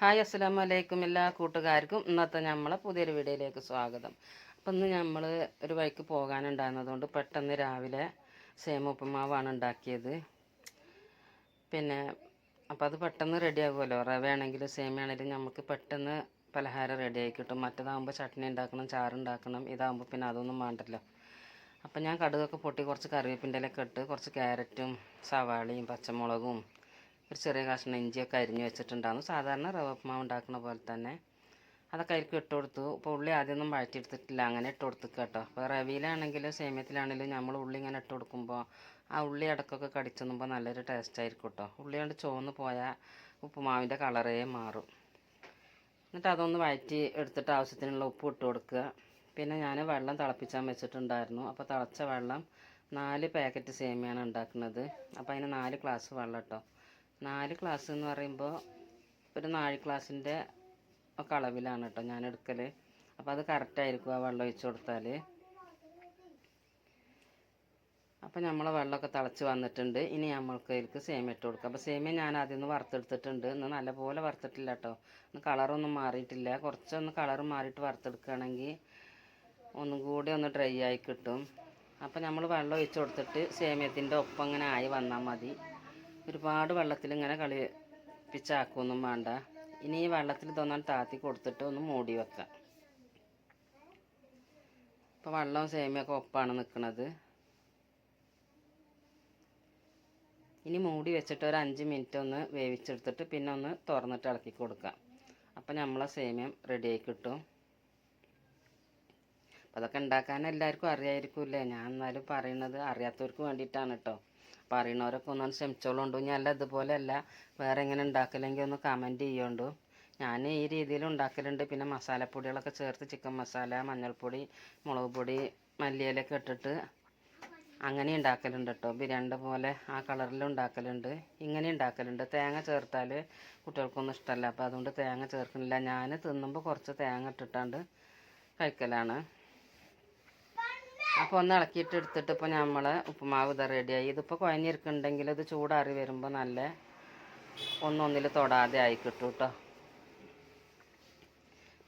Hi അസ്സലാമു വലൈക്കും എല്ലാ കൂട്ടുകാർക്കും. ഇന്നത്തെ നമ്മളെ പുതിയൊരു വീഡിയോയിലേക്ക് സ്വാഗതം. അപ്പം ഇന്ന് നമ്മൾ ഒരു വഴിക്ക് പോകാനുണ്ടായിരുന്നതുകൊണ്ട് പെട്ടെന്ന് രാവിലെ സേമ ഉപ്പുമാവാണ് ഉണ്ടാക്കിയത്. പിന്നെ അപ്പോൾ അത് പെട്ടെന്ന് റെഡി ആകുമല്ലോ. റവ ആണെങ്കിലും സേമയാണെങ്കിലും നമുക്ക് പെട്ടെന്ന് പലഹാരം റെഡി ആയി കിട്ടും. മറ്റേതാകുമ്പോൾ ചട്നി ഉണ്ടാക്കണം ചാറുണ്ടാക്കണം ഇതാകുമ്പോൾ പിന്നെ അതൊന്നും വേണ്ടല്ലോ. അപ്പം ഞാൻ കടുകൊക്കെ പൊട്ടി കുറച്ച് കറിവേപ്പിന്റെ ഇട്ട് കുറച്ച് ക്യാരറ്റും സവാളയും പച്ചമുളകും ഒരു ചെറിയ കഷ്ണം ഇഞ്ചിയൊക്കെ അരിഞ്ഞ് വെച്ചിട്ടുണ്ടായിരുന്നു. സാധാരണ റവ ഉപ്പുമാവ് ഉണ്ടാക്കുന്ന പോലെ തന്നെ. അതൊക്കെ അതിലേക്ക് ഇട്ട് കൊടുത്തു. ഇപ്പോൾ ഉള്ളി ആദ്യമൊന്നും വഴറ്റിയെടുത്തിട്ടില്ല. അങ്ങനെ ഇട്ട് കൊടുത്തു കേട്ടോ. അപ്പോൾ റവിയിലാണെങ്കിലും സേമിയത്തിലാണെങ്കിലും നമ്മൾ ഉള്ളി ഇങ്ങനെ ഇട്ട് കൊടുക്കുമ്പോൾ ആ ഉള്ളി ഇടക്കൊക്കെ കടിച്ചെന്നുമ്പോൾ നല്ലൊരു ടേസ്റ്റ് ആയിരിക്കും കേട്ടോ. ഉള്ളി കൊണ്ട് ചുവന്ന് പോയാൽ ഉപ്പുമാവിന്റെ കളറേ മാറും. എന്നിട്ട് അതൊന്ന് വഴറ്റി എടുത്തിട്ട് ആവശ്യത്തിനുള്ള ഉപ്പ് ഇട്ട് കൊടുക്കുക. പിന്നെ ഞാൻ വെള്ളം തിളപ്പിച്ചാൻ വെച്ചിട്ടുണ്ടായിരുന്നു. അപ്പോൾ തിളച്ച വെള്ളം നാല് പാക്കറ്റ് സേമിയാണ് ഉണ്ടാക്കുന്നത്. അപ്പോൾ അതിന് നാല് ഗ്ലാസ് വെള്ളം കേട്ടോ നാല് ക്ലാസ് എന്ന് പറയുമ്പോൾ ഒരു നാല് ക്ലാസ്സിന്റെ ഒക്കെ അളവിലാണ് കേട്ടോ ഞാൻ എടുക്കൽ അപ്പോൾ അത് കറക്റ്റായിരിക്കും ആ വെള്ളം ഒഴിച്ചു കൊടുത്താൽ അപ്പോൾ നമ്മളെ വെള്ളമൊക്കെ തിളച്ച് വന്നിട്ടുണ്ട്. ഇനി നമ്മൾക്ക് അതിലേക്ക് സേമിയ ഇട്ട് കൊടുക്കാം. അപ്പോൾ സേമിയ ഞാൻ ആദ്യം ഒന്ന് വറുത്തെടുത്തിട്ടുണ്ട്. ഇന്ന് നല്ലപോലെ വറുത്തിട്ടില്ല കേട്ടോ. ഒന്ന് കളറൊന്നും മാറിയിട്ടില്ല. കുറച്ചൊന്ന് കളർ മാറിയിട്ട് വറുത്തെടുക്കുകയാണെങ്കിൽ ഒന്നും കൂടി ഒന്ന് ഡ്രൈ ആയി കിട്ടും. അപ്പോൾ നമ്മൾ വെള്ളം ഒഴിച്ച് കൊടുത്തിട്ട് സേമിയത്തിന്റെ ഒപ്പം ഇങ്ങനെ ആയി വന്നാൽ മതി. ഒരുപാട് വെള്ളത്തിൽ ഇങ്ങനെ കളിപ്പിച്ചാക്കൊന്നും വേണ്ട. ഇനി ഈ വെള്ളത്തിൽ ഇതൊന്നും താത്തി കൊടുത്തിട്ട് ഒന്ന് മൂടി വെക്കാം. ഇപ്പോൾ വെള്ളവും സേമിയൊക്കെ ഒപ്പാണ് നിൽക്കുന്നത് ഇനി മൂടി വെച്ചിട്ട് ഒരു അഞ്ച് മിനിറ്റ് ഒന്ന് വേവിച്ചെടുത്തിട്ട് പിന്നെ ഒന്ന് തുറന്നിട്ട് ഇളക്കി കൊടുക്കാം. അപ്പം നമ്മളെ സേമിയം റെഡിയായി കിട്ടും. അപ്പം അതൊക്കെ ഉണ്ടാക്കാൻ എല്ലാവർക്കും അറിയായിരിക്കുമല്ലേ ഞാൻ എന്നാലും പറയുന്നത് അറിയാത്തവർക്ക് വേണ്ടിയിട്ടാണ് കേട്ടോ പറയുന്നവരൊക്കെ ഒന്നും ശ്രമിച്ചോളുണ്ടു ഞാൻ അല്ല വേറെ എങ്ങനെ ഉണ്ടാക്കലെങ്കിൽ ഒന്ന് കമന്റ് ചെയ്യുണ്ടു? ഞാൻ ഈ രീതിയിൽ ഉണ്ടാക്കലുണ്ട്. പിന്നെ മസാലപ്പൊടികളൊക്കെ ചേർത്ത് ചിക്കൻ മസാല മഞ്ഞൾപ്പൊടി മുളക് പൊടി മല്ലിയിലൊക്കെ ഇട്ടിട്ട് അങ്ങനെ ഉണ്ടാക്കലുണ്ട് കേട്ടോ ബിരിയാണിന്റെ പോലെ ആ കളറിൽ ഉണ്ടാക്കലുണ്ട്. ഇങ്ങനെ ഉണ്ടാക്കലുണ്ട്. തേങ്ങ ചേർത്താൽ കുട്ടികൾക്കൊന്നും ഇഷ്ടമല്ല അപ്പോൾ അതുകൊണ്ട് തേങ്ങ ചേർക്കുന്നില്ല ഞാൻ തിന്നുമ്പോൾ കുറച്ച് തേങ്ങ ഇട്ടിട്ടാണ്ട് കഴിക്കലാണ്. അപ്പോൾ ഒന്ന് ഇളക്കിയിട്ട് എടുത്തിട്ട് ഇപ്പോൾ നമ്മൾ ഉപ്പുമാവ് ഇത് റെഡിയായി ഇതിപ്പോൾ കുഴഞ്ഞിരിക്കുന്നുണ്ടെങ്കിൽ ഇത് ചൂടാറി വരുമ്പോൾ നല്ല ഒന്നൊന്നിൽ തൊടാതെ ആയി കിട്ടും കേട്ടോ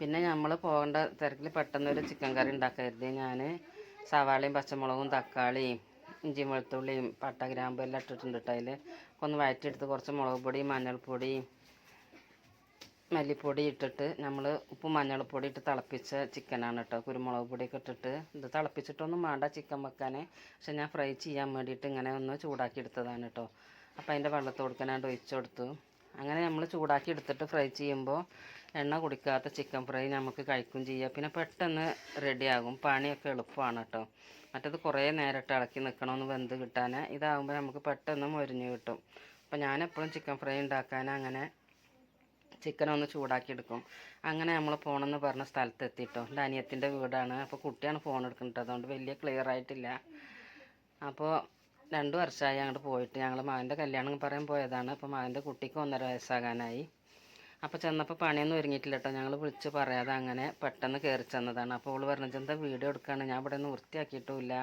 പിന്നെ നമ്മൾ പോകേണ്ട തിരക്കിൽ പെട്ടെന്ന് ഒരു ചിക്കൻ കറി ഉണ്ടാക്കരുത്. ഞാൻ സവാളയും പച്ചമുളകും തക്കാളിയും ഇഞ്ചി വെളുത്തുള്ളിയും പട്ട ഗ്രാമ്പ് എല്ലാം ഇട്ടിട്ടുണ്ട് കേട്ടോ അതിൽ ഒന്ന് വഴറ്റിയെടുത്ത് കുറച്ച് മുളക് പൊടിയും മഞ്ഞൾപ്പൊടിയും മല്ലിപ്പൊടി ഇട്ടിട്ട് നമ്മൾ ഉപ്പ് മഞ്ഞൾപ്പൊടി ഇട്ട് തിളപ്പിച്ച ചിക്കനാണ് കേട്ടോ കുരുമുളക് പൊടിയൊക്കെ ഇട്ടിട്ട് ഇത് തിളപ്പിച്ചിട്ടൊന്നും വേണ്ട ചിക്കൻ വെക്കാൻ പക്ഷെ ഞാൻ ഫ്രൈ ചെയ്യാൻ വേണ്ടിയിട്ട് ഇങ്ങനെ ഒന്ന് ചൂടാക്കി എടുത്തതാണ് കേട്ടോ അപ്പോൾ അതിന്റെ വെള്ളത്ത് കൊടുക്കാനായിട്ട് ഒഴിച്ചു കൊടുത്തു. അങ്ങനെ നമ്മൾ ചൂടാക്കി എടുത്തിട്ട് ഫ്രൈ ചെയ്യുമ്പോൾ എണ്ണ കുടിക്കാത്ത ചിക്കൻ ഫ്രൈ നമുക്ക് കഴിക്കും ചെയ്യാം. പിന്നെ പെട്ടെന്ന് റെഡിയാകും പണിയൊക്കെ എളുപ്പമാണ് കേട്ടോ മറ്റത് കുറേ നേരിട്ട് ഇളക്കി നിൽക്കണമെന്ന് വെന്ത് കിട്ടാൻ ഇതാകുമ്പോൾ നമുക്ക് പെട്ടെന്ന് മൊരിഞ്ഞ് കിട്ടും. അപ്പോൾ ഞാനെപ്പോഴും ചിക്കൻ ഫ്രൈ ഉണ്ടാക്കാൻ അങ്ങനെ ചിക്കൻ ഒന്ന് ചൂടാക്കി എടുക്കും അങ്ങനെ നമ്മൾ പോകണമെന്ന് പറഞ്ഞ സ്ഥലത്ത് എത്തിയിട്ടോ എന്റെ അനിയത്തിന്റെ വീടാണ്. അപ്പോൾ കുട്ടിയാണ് ഫോൺ എടുക്കുന്നത്. അതുകൊണ്ട് വലിയ ക്ലിയർ ആയിട്ടില്ല. അപ്പോൾ രണ്ട് വർഷമായി അങ്ങോട്ട് പോയിട്ട് ഞങ്ങൾ മകന്റെ കല്യാണം പറയാൻ പോയതാണ്. അപ്പോൾ മകന്റെ കുട്ടിക്ക് ഒന്നര വയസ്സാകാനായി. അപ്പോൾ ചെന്നപ്പോൾ പണിയൊന്നും ഒരുങ്ങിയിട്ടില്ല കേട്ടോ. ഞങ്ങൾ വിളിച്ച് പറയാതെ അങ്ങനെ പെട്ടെന്ന് കയറി ചെന്നതാണ്. അപ്പോൾ അവൾ പറഞ്ഞു എന്താ വീഡിയോ എടുക്കുകയാണ് ഞാൻ ഇവിടെ നിന്ന് വൃത്തിയാക്കിയിട്ടുമില്ല.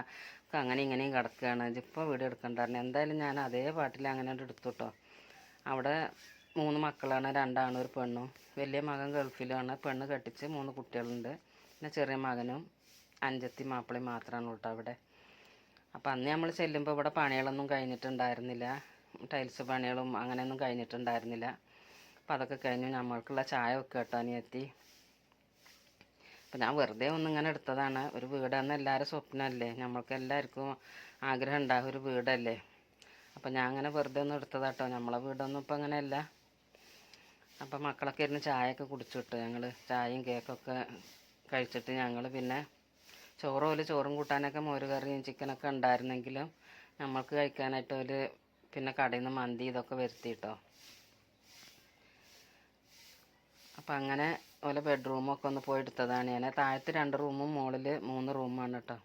ഒക്കെ അങ്ങനെ ഇങ്ങനെയും കിടക്കുകയാണ് ഇപ്പോൾ വീഡിയോ എടുക്കണ്ടായിരുന്നു എന്തായാലും ഞാൻ അതേ പാട്ടിൽ അങ്ങനെ എടുത്തു കേട്ടോ. അവിടെ മൂന്ന് മക്കളാണ് രണ്ടാണും ഒരു പെണ്ണും. വലിയ മകൻ ഗൾഫിലാണ്. പെണ്ണ് കെട്ടിച്ച് മൂന്ന് കുട്ടികളുണ്ട്. പിന്നെ ചെറിയ മകനും അഞ്ചത്തി മാപ്പിളയും മാത്രമാണ് കേട്ടോ അവിടെ. അപ്പം അന്ന് നമ്മൾ ചെല്ലുമ്പോൾ ഇവിടെ പണികളൊന്നും കഴിഞ്ഞിട്ടുണ്ടായിരുന്നില്ല. ടൈൽസ് പണികളും അങ്ങനെയൊന്നും കഴിഞ്ഞിട്ടുണ്ടായിരുന്നില്ല. അപ്പം അതൊക്കെ കഴിഞ്ഞു നമ്മൾക്കുള്ള ചായ വെക്കുക കേട്ടോ അപ്പം ഞാൻ വെറുതെ ഒന്നും ഇങ്ങനെ എടുത്തതാണ്. ഒരു വീടെന്ന് എല്ലാവരും സ്വപ്നമല്ലേ നമ്മൾക്ക് എല്ലാവർക്കും ആഗ്രഹം ഉണ്ടാകും ഒരു വീടല്ലേ? അപ്പം ഞാൻ അങ്ങനെ വെറുതെ ഒന്നും എടുത്തതാട്ടോ നമ്മളെ വീടൊന്നും ഇപ്പം അങ്ങനെയല്ല. അപ്പം മക്കളൊക്കെ ഇരുന്ന് ചായയൊക്കെ കുടിച്ചിട്ട് ഞങ്ങൾ ചായയും കേക്കൊക്കെ കഴിച്ചിട്ട് ഞങ്ങൾ പിന്നെ ചോറ് ഒരു ചോറും കൂട്ടാനൊക്കെ മോര് കറിയും ചിക്കനൊക്കെ ഉണ്ടായിരുന്നെങ്കിലും നമ്മൾക്ക് കഴിക്കാനായിട്ട് ഒരു പിന്നെ കടയിൽ നിന്ന് മന്തി ഇതൊക്കെ വരുത്തിയിട്ടോ അപ്പം അങ്ങനെ ഓലെ ബെഡ്റൂമൊക്കെ ഒന്ന് പോയി എടുത്തതാണ്. ഞാൻ താഴത്ത് രണ്ട് റൂമും മുകളിൽ മൂന്ന് റൂമാണ് കേട്ടോ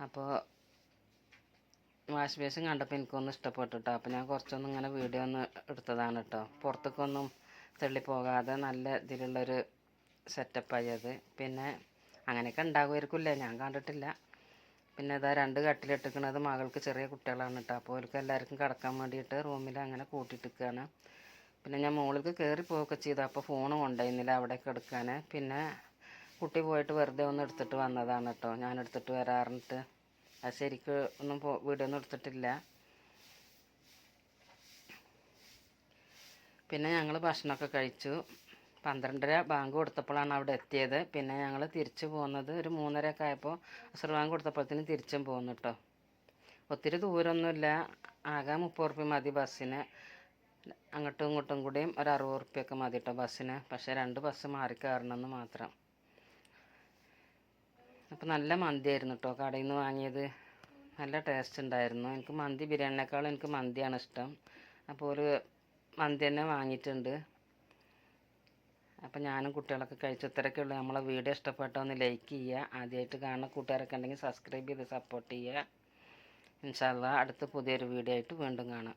അപ്പോൾ വാഷ് ബേസിൻ കണ്ടപ്പോൾ എനിക്കൊന്ന് ഇഷ്ടപ്പെട്ടു കേട്ടോ അപ്പോൾ ഞാൻ കുറച്ചൊന്നും ഇങ്ങനെ വീഡിയോ ഒന്ന് എടുത്തതാണ് കേട്ടോ പുറത്തേക്കൊന്നും തള്ളി പോകാതെ നല്ല ഇതിലുള്ളൊരു സെറ്റപ്പായി അത്. പിന്നെ അങ്ങനെയൊക്കെ ഉണ്ടാകുമായിരിക്കില്ലേ? ഞാൻ കണ്ടിട്ടില്ല. പിന്നെ ഇതാ രണ്ട് കട്ടിലിട്ടിരിക്കുന്നത് മകൾക്ക് ചെറിയ കുട്ടികളാണ് കേട്ടോ അപ്പോൾ അവർക്ക് എല്ലാവർക്കും കിടക്കാൻ വേണ്ടിയിട്ട് റൂമിൽ അങ്ങനെ കൂട്ടിയിട്ടിരിക്കുകയാണ് പിന്നെ ഞാൻ മുകളിലേക്ക് കയറി പോവുകയൊക്കെ ചെയ്തു. അപ്പോൾ ഫോൺ കൊണ്ടുപോയിരുന്നില്ല അവിടേക്ക് എടുക്കാൻ പിന്നെ കുട്ടി പോയിട്ട് വെറുതെ ഒന്ന് എടുത്തിട്ട് വന്നതാണ് കേട്ടോ ഞാൻ എടുത്തിട്ട് വരാറിട്ട് അത് ശരിക്ക് ഒന്നും പോ ഒന്നും എടുത്തിട്ടില്ല. പിന്നെ ഞങ്ങൾ ഭക്ഷണമൊക്കെ കഴിച്ചു. പന്ത്രണ്ടര ബാങ്ക് കൊടുത്തപ്പോഴാണ് അവിടെ എത്തിയത്. പിന്നെ ഞങ്ങൾ തിരിച്ചു പോകുന്നത് ഒരു മൂന്നര ഒക്കെ ആയപ്പോൾ അസർ ബാങ്ക് കൊടുത്തപ്പോഴത്തേന് തിരിച്ചും പോകുന്നു കേട്ടോ ഒത്തിരി ദൂരമൊന്നുമില്ല ആകെ മുപ്പത് റുപ്യ മതി ബസ്സിന്. അങ്ങോട്ടും ഇങ്ങോട്ടും കൂടിയും ഒരു അറുപത് റുപ്യൊക്കെ മതി കേട്ടോ ബസ്സിന്. പക്ഷേ രണ്ട് ബസ് മാറി കയറണമെന്ന് മാത്രം. അപ്പോൾ നല്ല മന്തിയായിരുന്നു കേട്ടോ കടയിൽ നിന്ന് വാങ്ങിയത്. നല്ല ടേസ്റ്റ് ഉണ്ടായിരുന്നു. എനിക്ക് മന്തി ബിരിയാണിനേക്കാളും എനിക്ക് മന്തിയാണ് ഇഷ്ടം. അപ്പോൾ ഒരു മന്തി തന്നെ വാങ്ങിയിട്ടുണ്ട്. അപ്പോൾ ഞാനും കുട്ടികളൊക്കെ കഴിച്ചത്രയൊക്കെ ഉള്ളൂ. നമ്മളെ വീഡിയോ ഇഷ്ടപ്പെട്ട ഒന്ന് ലൈക്ക് ചെയ്യുക. ആദ്യമായിട്ട് കാണുന്ന കൂട്ടുകാരൊക്കെ ഉണ്ടെങ്കിൽ സബ്സ്ക്രൈബ് ചെയ്ത് സപ്പോർട്ട് ചെയ്യുക. ഇൻഷാല്ല അടുത്ത പുതിയൊരു വീഡിയോ ആയിട്ട് വീണ്ടും കാണാം.